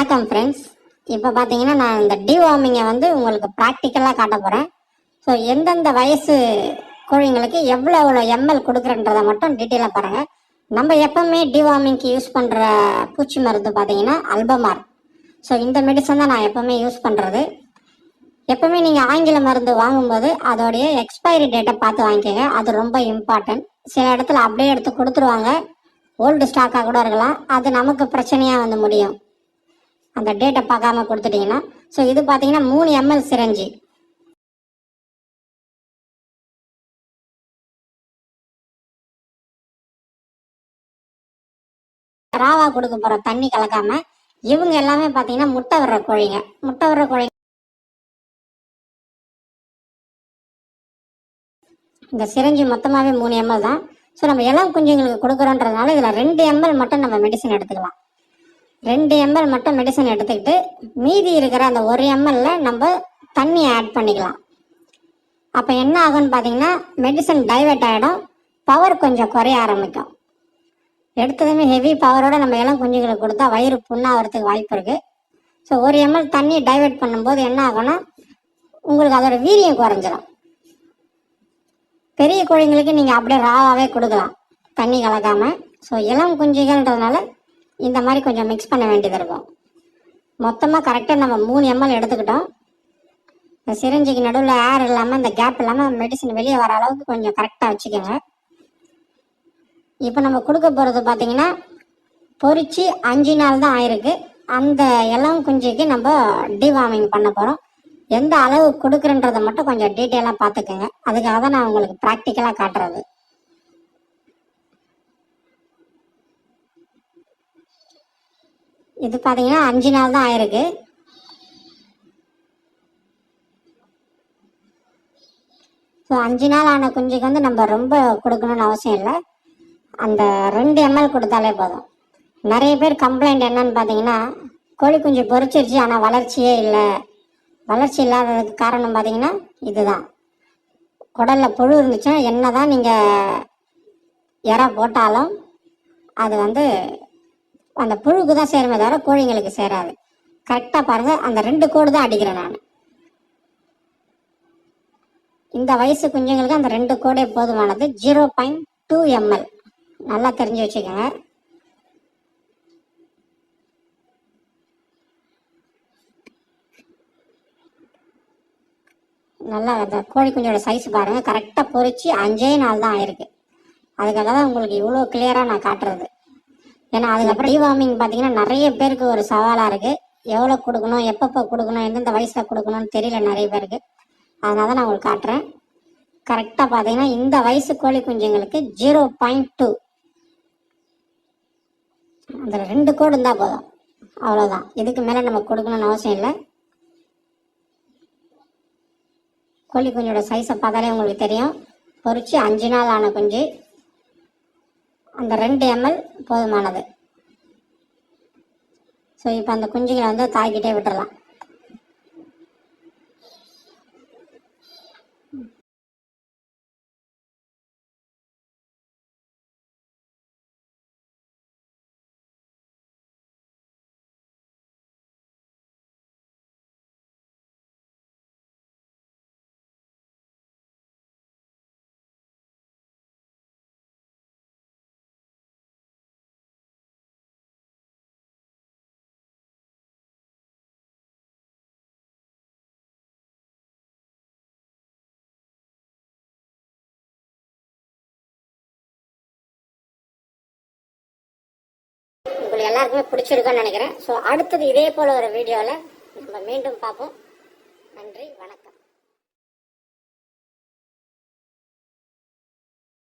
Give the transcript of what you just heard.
வணக்கம் ஃப்ரெண்ட்ஸ் இப்போ பார்த்தீங்கன்னா நான் இந்த டிவார்மிங்கை வந்து உங்களுக்கு ப்ராக்டிக்கலாக காட்ட போகிறேன் ஸோ எந்தெந்த வயசு கோழிங்களுக்கு எவ்வளோ எவ்வளோ எம்எல் கொடுக்குறன்றதை மட்டும் டீட்டெயிலாக பாருங்கள் நம்ம எப்பவுமே டிவார்மிங்க்கு யூஸ் பண்ணுற பூச்சி மருந்து பார்த்தீங்கன்னா அல்பமார் ஸோ இந்த மெடிசன் தான் நான் எப்போவுமே யூஸ் பண்ணுறது எப்பவுமே நீங்கள் ஆங்கில மருந்து வாங்கும்போது அதோடைய எக்ஸ்பைரி டேட்டை பார்த்து வாங்கிக்கோங்க. அது ரொம்ப இம்பார்ட்டன்ட் சில இடத்துல அப்படியே எடுத்து கொடுத்துருவாங்க. ஓல்டு ஸ்டாக்காக கூட இருக்கலாம். அது நமக்கு பிரச்சனையாக வந்து முடியும். அந்த டேட்டை பார்க்காம கொடுத்துட்டீங்கன்னா ஸோ இது பார்த்தீங்கன்னா மூணு எம்எல் சிரஞ்சி. ராவா கொடுக்க போகிற தண்ணி கலக்காம இவங்க எல்லாமே பார்த்தீங்கன்னா முட்டை வர்ற கோழிங்க. முட்டை வர்ற கோழி இந்த சிரஞ்சி மொத்தமாகவே மூணு எம்எல் தான். ஸோ நம்ம இளம் குஞ்சுங்களுக்கு கொடுக்குறோன்றதுனால இதில் ரெண்டு எம்எல் மட்டும் நம்ம மெடிசன் எடுத்துக்கலாம். ரெண்டு எம்எல் மட்டும் மெடிசன் எடுத்துக்கிட்டு மீதி இருக்கிற அந்த ஒரு எம்எல்ல நம்ம தண்ணி ஆட் பண்ணிக்கலாம். அப்போ என்ன ஆகும்னு பார்த்தீங்கன்னா மெடிசன் டைவெர்ட் ஆகிடும் பவர் கொஞ்சம் குறைய ஆரம்பிக்கும். எடுத்ததுமே ஹெவி பவரோட நம்ம இளம் குஞ்சுகளுக்கு கொடுத்தா வயிறு புண்ணாகிறதுக்கு வாய்ப்பு இருக்கு. ஸோ ஒரு எம்எல் தண்ணி டைவெர்ட் பண்ணும்போது என்ன ஆகும்னா உங்களுக்கு அதோட வீரியம் குறைஞ்சிடும் பெரிய கோழிங்களுக்கு நீங்கள் அப்படியே ராவாகவே கொடுக்கலாம் தண்ணி கலக்காம. ஸோ இளம் குஞ்சுகள்ன்றதுனால இந்த மாதிரி கொஞ்சம் மிக்ஸ் பண்ண வேண்டியது இருக்கும். மொத்தமாக கரெக்டாக நம்ம மூணு எம்எல் எடுத்துக்கிட்டோம். இந்த சிரிஞ்சிக்கு நடுவில் ஏர் இல்லாமல் இந்த கேப் இல்லாமல் மெடிசன் வெளியே வர அளவுக்கு கொஞ்சம் கரெக்டாக வச்சுக்கோங்க. இப்போ நம்ம கொடுக்க போகிறது பார்த்தீங்கன்னா பொரிச்சு அஞ்சு நாள் தான் ஆயிருக்கு. அந்த எல்லாம் குஞ்சுக்கு நம்ம டிவார்மிங் பண்ண போகிறோம் எந்த அளவு கொடுக்குறன்றதை மட்டும் கொஞ்சம் டீட்டெயிலாக பார்த்துக்கோங்க. அதுக்காக தான் நான் உங்களுக்கு ப்ராக்டிக்கலாக காட்டுறது. இது பார்த்தீங்கன்னா அஞ்சு நாள் தான் ஆயிருக்கு. ஸோ அஞ்சு நாள் ஆன குஞ்சுக்கு வந்து நம்ம ரொம்ப கொடுக்கணும்னு அவசியம் இல்லை. அந்த ரெண்டு எம்எல் கொடுத்தாலே போதும். நிறைய பேர் கம்ப்ளைண்ட் என்னன்னு பார்த்தீங்கன்னா கோழி குஞ்சு பொறிச்சிருச்சு ஆனால் வளர்ச்சியே இல்லை. வளர்ச்சி இல்லாததுக்கு காரணம் பார்த்தீங்கன்னா இதுதான். குடலில் புழு இருந்துச்சுன்னா என்ன தான் நீங்கள் இற போட்டாலும் அது வந்து அந்த புழுக்கு தான் சேருமே தவிர கோழிங்களுக்கு சேராது. கரெக்டாக பாருங்கள் அந்த ரெண்டு கோடு தான் அடிக்கிறேன் நான். இந்த வயசு குஞ்சுங்களுக்கு அந்த ரெண்டு கோடே போதுமானது ஜீரோ பாயிண்ட் டூ எம்எல். நல்லா தெரிஞ்சு வச்சுக்கோங்க. நல்லா அந்த கோழி குஞ்சோட சைஸ் பாருங்க கரெக்டாக பொறிச்சு அஞ்சே நாள் தான் ஆயிருக்கு. அதுக்காக தான் உங்களுக்கு இவ்வளோ கிளியராக நான் காட்டுறது. ஏன்னா அதுக்கப்புறம் ரீவார்மிங் பார்த்தீங்கன்னா நிறைய பேருக்கு ஒரு சவாலாக இருக்கு. எவ்வளோ கொடுக்கணும் எப்பப்போ கொடுக்கணும் எந்தெந்த வயசில் கொடுக்கணும்னு தெரியல நிறைய பேருக்கு. அதனால தான் நான் உங்களுக்கு காட்டுறேன். கரெக்டாக பார்த்தீங்கன்னா இந்த வயசு கோழி குஞ்சுங்களுக்கு ஜீரோ பாயிண்ட் டூ அதில் ரெண்டு கோடு இருந்தால் போதும். அவ்வளோதான் இதுக்கு மேலே நம்ம கொடுக்கணும்னு அவசியம் இல்லை. கோழி குஞ்சோட சைஸை பார்த்தாலே உங்களுக்கு தெரியும். பொறிச்சு அஞ்சு நாள் ஆன குஞ்சு. அந்த ரெண்டு எம்எல் போதுமானது. ஸோ இப்போ அந்த குஞ்சுகளை வந்து தாக்கிட்டே விட்டுடலாம் உங்களுக்கு எல்லாருக்குமே பிடிச்சிருக்கும்னு நினைக்கிறேன். ஸோ அடுத்தது இதே போல ஒரு வீடியோவில் நம்ம மீண்டும் பார்ப்போம். நன்றி வணக்கம்.